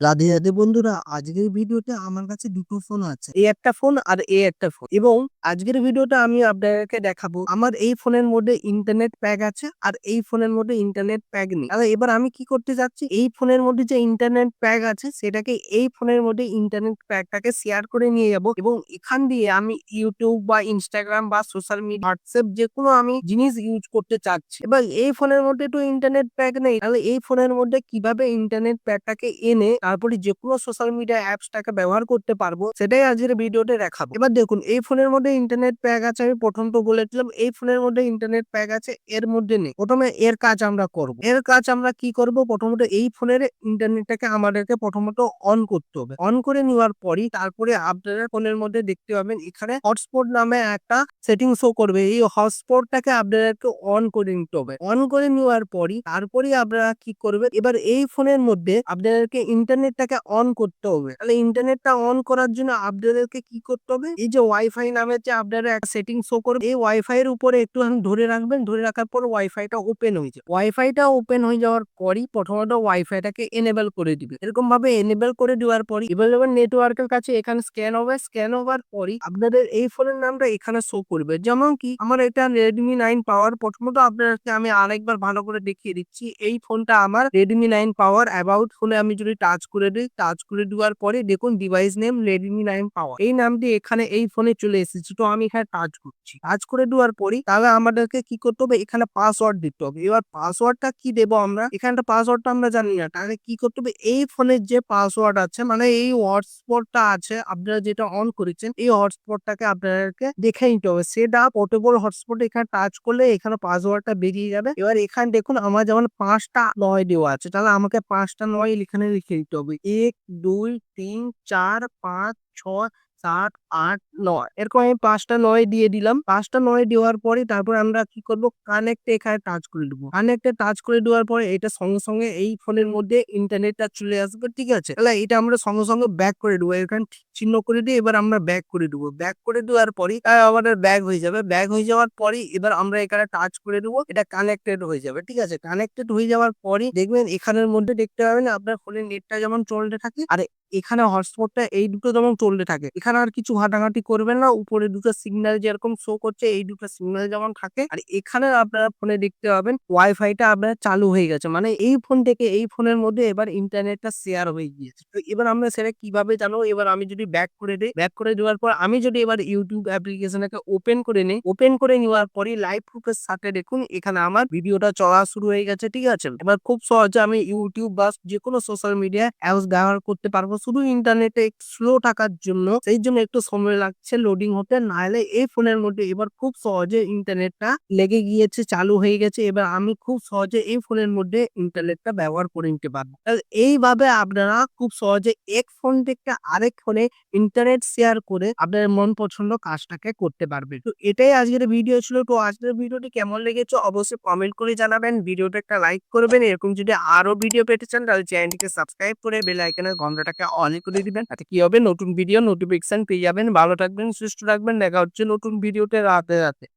রাধে রাধে বন্ধুরা, আজকের ভিডিওতে আমার কাছে দুটো ফোন আছে। এই একটা ফোন আর এই একটা ফোন। এবং আজকের ভিডিওটা আমি আপনাদেরকে দেখাবো। আমার এই ফোনের মধ্যে ইন্টারনেট প্যাক আছে আর এই ফোনের মধ্যে ইন্টারনেট প্যাক নেই। তাহলে এবার আমি কি করতে যাচ্ছি? এই ফোনের মধ্যে যে ইন্টারনেট প্যাক আছে, সেটাকে এই ফোনের মধ্যে ইন্টারনেট প্যাকটাকে শেয়ার করে নিয়ে যাব। এবং এখান দিয়ে আমি ইউটিউব বা ইনস্টাগ্রাম বা সোশ্যাল মিডিয়া হোয়াটসঅ্যাপ যে কোনো আমি জিনিস ইউজ করতে চাচ্ছি। এবার এই ফোনের মধ্যে তো ইন্টারনেট প্যাক নেই। তাহলে এই ফোনের মধ্যে কীভাবে ইন্টারনেট প্যাকটাকে এনে তারপরে যে কোনো সোশ্যাল মিডিয়া অ্যাপসটাকে ব্যবহার করতে পারব, সেটাই আজকের ভিডিওতে দেখাবো। এবার দেখুন, এই ফোনের মধ্যে ইন্টারনেট প্যাক আছে, আমি প্রথম তো বলেছিলাম, এই ফোনের মধ্যে ইন্টারনেট প্যাক আছে, এর মধ্যে নেই। প্রথমে এর কাজ আমরা করব। এর কাজ আমরা কি করব? প্রথমত এই ফোনের ইন্টারনেটটাকে আমাদেরকে প্রথমত অন করতে হবে। অন করে নেওয়ার পরই তারপরে আপনারা ফোনের মধ্যে দেখতে পাবেন, এখানে হটস্পট নামে একটা সেটিং শো করবে। এই হটস্পটটাকে আপনাদেরকে অন করে নিতে হবে। অন করে নেওয়ার পরই তারপরে আপনারা কি করবেন? এবার এই ফোনের মধ্যে আপনাদেরকে ইন্টারনেটটাকে অন করতে হবে। তাহলে ইন্টারনেটটা অন করার জন্য আপনাদেরকে কি করতে হবে? এই যে ওয়াইফাই নামের যে আপনারা একটা সেটিং শো করবে, এই ওয়াইফাই এর উপরে একটু ধরে রাখবেন। ধরে রাখার পর ওয়াইফাইটা ওপেন হয়ে যাবে। ওয়াইফাইটা ওপেন হয়ে যাওয়ার পরই প্রথমত ওয়াইফাইটাকে এনেবল করে দিবে। এরকম ভাবে এনেবল করে দেওয়ার পরই এভেলেবল নেটওয়ার্কের কাছে এখানে স্ক্যান হবে স্ক্যান হওয়ার পরই আপনাদের এই ফোনের নামটা এখানে শো করবে। যেমন কি আমার এটা রেডমি নাইন পাওয়ার প্রথমত আপনাদেরকে আমি আরেকবার ভালো করে দেখিয়ে দিচ্ছি। এই ফোনটা আমার রেডমি নাইন পাওয়ার অ্যাবাউট ফোনে আমি যদি টাচ করে দিই টাচ করে দেওয়ার পরে দেখুন device name Redmi nine power এই নামটি এখানে, এই ফোনে চলে এসেছে। তো আমি এখানে টাচ করছি। টাচ করে দেওয়ার পরই তাহলে আমাদেরকে কি করতে হবে? এখানে পাসওয়ার্ড দিতে হবে। এবার পাসওয়ার্ডটা কি দেবো আমরা? এখানটা পাসওয়ার্ডটা আমরা জানি না। তাহলে কি করতে হবে? এই ফোনের যে পাসওয়ার্ড আছে মানে এই হটস্পটটা আছে, আপনারা যেটা অন করেছেন, এই হটস্পটটাকে আপনাদেরকে দেখে নিতে হবে। সেটা পোর্টেবল হটস্পট এখানে টাচ করলে এখানে পাসওয়ার্ডটা বেরিয়ে যাবে। এবার এখানে দেখুন, আমার যেমন পাঁচটা নয় দেওয়া আছে, তাহলে আমাকে পাঁচটা নয় এখানে লিখে দিতে হবে এক দুই তিন চার পাঁচ ছয় সাত, আট, নয়। এরকম আমি পাঁচটা নয় দিয়ে দিলাম। পাঁচটা নয় দেওয়ার পরে তারপর আমরা কি করব? কানেক্টে এখানে টাচ করে দেবো। কানেক্টে টাচ করে দেওয়ার পরে এটা সঙ্গে সঙ্গে এই ফোনের মধ্যে ইন্টারনেটটা চলে আসবে, ঠিক আছে? তাহলে এটা আমরা সঙ্গে সঙ্গে ব্যাক করে দেবো। এখানে চিহ্ন করে দিয়ে এবার আমরা ব্যাক করে দেবো। ব্যাক করে দেওয়ার পরই আমাদের ব্যাক হয়ে যাবে। ব্যাক হয়ে যাওয়ার পরই এবার আমরা এখানে টাচ করে দেবো। এটা কানেক্টেড হয়ে যাবে, ঠিক আছে? কানেক্টেড হয়ে যাওয়ার পরই দেখবেন এখানের মধ্যে দেখতে পাবেন আপনার ফোনের নেটটা যেমন চলতে থাকে, আর এখানে হটস্পটটা এই দুটো যেমন চলতে থাকে। এখানে আর কিছু ঘাটাঘাটি করবেন না, উপরে দুটো সিগন্যাল যেরকম শো করছে, এই দুটো সিগন্যাল যেমন থাকে। আর এখানে আপনারা ফোনে দেখতে পাবেন ওয়াইফাইটা আপনার চালু হয়ে গেছে। মানে এই ফোন থেকে এই ফোনের মধ্যে এবার ইন্টারনেটটা শেয়ার হয়ে গিয়েছে। তো এবার আমরা সেটা কীভাবে জানব? এবার আমি যদি ব্যাক করে দিই ব্যাক করে দেওয়ার পর আমি যদি এবার ইউটিউব অ্যাপ্লিকেশনটাকে ওপেন করে নিই ওপেন করে নেওয়ার পরই লাইভ প্রুফের সাথে দেখুন, এখানে আমার ভিডিওটা চলা শুরু হয়ে গেছে, ঠিক আছে? এবার খুব সহজে আমি ইউটিউব বা যে কোনো সোশ্যাল মিডিয়া অ্যাপস ব্যবহার করতে পারব। শুধু ইন্টারনেটে স্লো থাকার জন্য সেই জন্য একটু সময় লাগছে লোডিং হতে। নাহলে এই ফোনের মধ্যে এবার খুব সহজে ইন্টারনেটটা লেগে গিয়েছে, চালু হয়ে গেছে। এবার আমি খুব সহজে এই ফোনের মধ্যে ইন্টারনেটটা ব্যবহার করে নিতে পারব। এইভাবে আপনারা খুব সহজে এক ফোন থেকে আরেক ফোনে ইন্টারনেট শেয়ার করে আপনার মন পছন্দ কাজটাকে করতে পারবেন। তো এটাই আজকের ভিডিও ছিল। তো আজকের ভিডিওটি কেমন লেগেছে অবশ্যই কমেন্ট করে জানাবেন। ভিডিওটা একটা লাইক করবেন। এরকম যদি আরও ভিডিও পেতে চান তাহলে চ্যানেলটিকে সাবস্ক্রাইব করে বেল আইকনের ঘন্টাটাকে অন করে দিবেন, তাতে কি হবে? নতুন ভিডিও নোটিফিকেশন পেয়ে যাবেন, ভালো থাকবেন, সুস্থ থাকবেন, দেখা হচ্ছে নতুন ভিডিওতে রাতে রাতে।